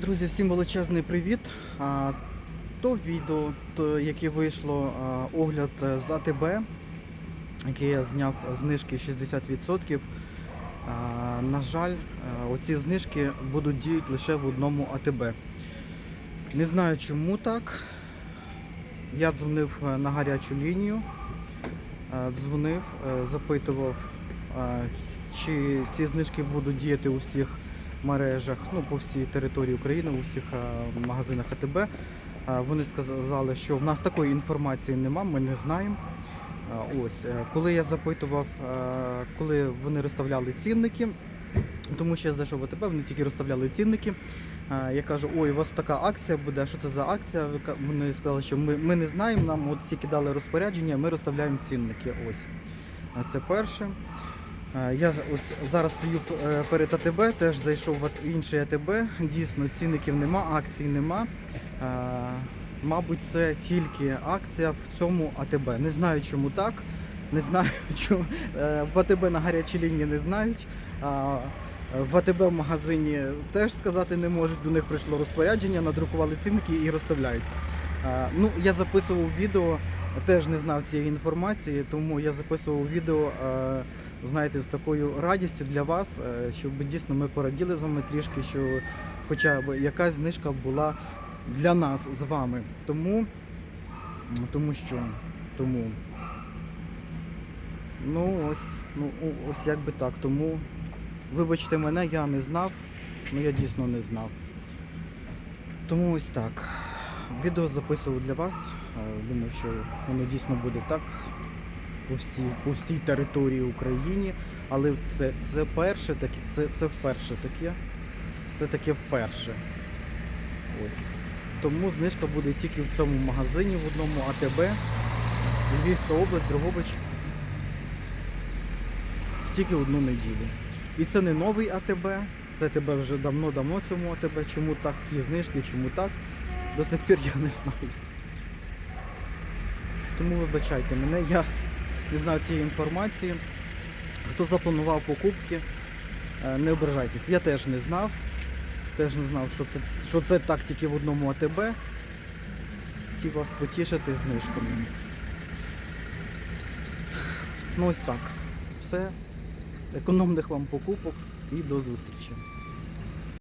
Друзі, всім величезний привіт. То відео, то, яке вийшло огляд е, з АТБ, який я зняв знижки 60%. На жаль, е, оці знижки будуть діяти лише в одному АТБ. Не знаю чому так. Я дзвонив е, на гарячу лінію, дзвонив, запитував, чи ці знижки будуть діяти у всіх мережах, ну по всій території України, у всіх е, магазинах АТБ. Е, Вони сказали, що в нас такої інформації нема, ми не знаємо. Е, Ось, коли я запитував, коли вони розставляли цінники, тому що я зайшов в АТБ, вони тільки розставляли цінники. Я кажу, ой, у вас така акція буде. Що це за акція? Вони сказали, що ми, ми не знаємо, нам от тільки дали розпорядження, ми розставляємо цінники. Ось. Це перше. Е, Я ось зараз стою е, перед АТБ, теж зайшов в інший АТБ. Дійсно, цінників нема, акцій нема. Е, Мабуть, це тільки акція в цьому АТБ. Не знаю, чому так. Не знаю, чому в АТБ на гарячій лінії не знають. В АТБ в магазині теж сказати не можуть. До них прийшло розпорядження, надрукували цінники і розставляють. Ну, я записував відео, теж не знав цієї інформації, тому я записував відео, знаєте, з такою радістю для вас, е, щоб дійсно ми пораділи з вами трішки, що хоча б якась знижка була для нас з вами. Тому, тому що, тому. Ну ось, ну ось як би так. Тому вибачте мене, я не знав, ну я дійсно не знав. Тому ось так. Відео записував для вас. Е, Думав, що воно дійсно буде так по всій, по всій території України. Але це, це перше таке, це, це вперше таке. Це таке вперше. Ось. Тому знижка буде тільки в цьому магазині, в одному АТБ. Львівська область, Дрогобич. Тільки одну неділю. І це не новий АТБ, це тебе вже давно-давно цьому АТБ. Чому так є знижки, чому так? До сих пір я не знаю. Тому вибачайте мене, я не знаю цієї інформації. Хто запланував покупки, е, не ображайтесь. Я теж не знав. Теж не знав, що це, що це так тільки в одному АТБ. Хотів вас потішити знижками. Ну ось так. Все. Економних вам покупок і до зустрічі.